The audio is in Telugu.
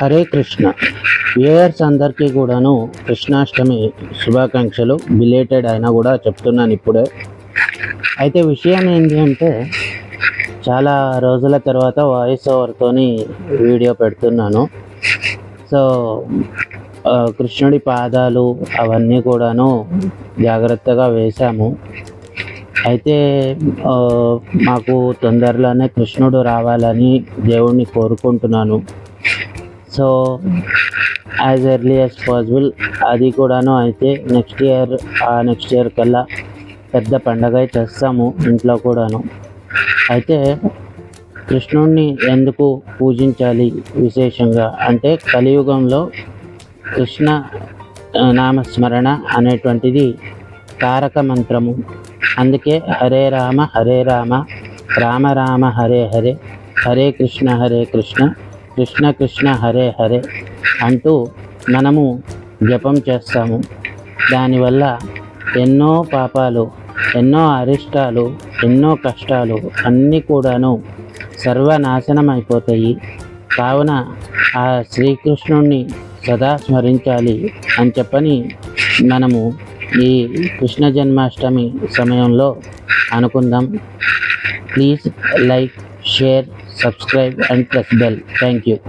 హరే కృష్ణ. వ్యూయర్స్ అందరికీ కూడాను కృష్ణాష్టమి శుభాకాంక్షలు. బిలేటెడ్ అయినా కూడా చెప్తున్నాను ఇప్పుడే. అయితే విషయం ఏంటి అంటే చాలా రోజుల తర్వాత వాయిస్ ఓవర్తోని వీడియో పెడుతున్నాను. సో కృష్ణుడి పాదాలు అవన్నీ కూడాను జాగ్రత్తగా వేశాము. అయితే మాకు తొందరలోనే కృష్ణుడు రావాలని దేవుణ్ణి కోరుకుంటున్నాను. So as early as possible అది కూడాను అయితే నెక్స్ట్ ఇయర్ ఆ నెక్స్ట్ ఇయర్ కల్లా పెద్ద పండగ చేస్తాము ఇంట్లో కూడాను. అయితే కృష్ణుణ్ణి ఎందుకు పూజించాలి విశేషంగా? అంటే కలియుగంలో కృష్ణ నామస్మరణ అనేటువంటిది తారక మంత్రము. అందుకే హరే రామ హరే రామ రామ రామ హరే హరే హరే కృష్ణ హరే కృష్ణ. కృష్ణ కృష్ణ హరే హరే అంటూ మనము జపం చేస్తాము. దానివల్ల ఎన్నో పాపాలు ఎన్నో అరిష్టాలు ఎన్నో కష్టాలు అన్నీ కూడాను సర్వనాశనం అయిపోతాయి కావున ఆ శ్రీకృష్ణుణ్ణి సదా స్మరించాలి అని చెప్పని మనము ఈ కృష్ణ జన్మాష్టమి సమయంలో అనుకుందాం. Please like share, subscribe and press bell. Thank you.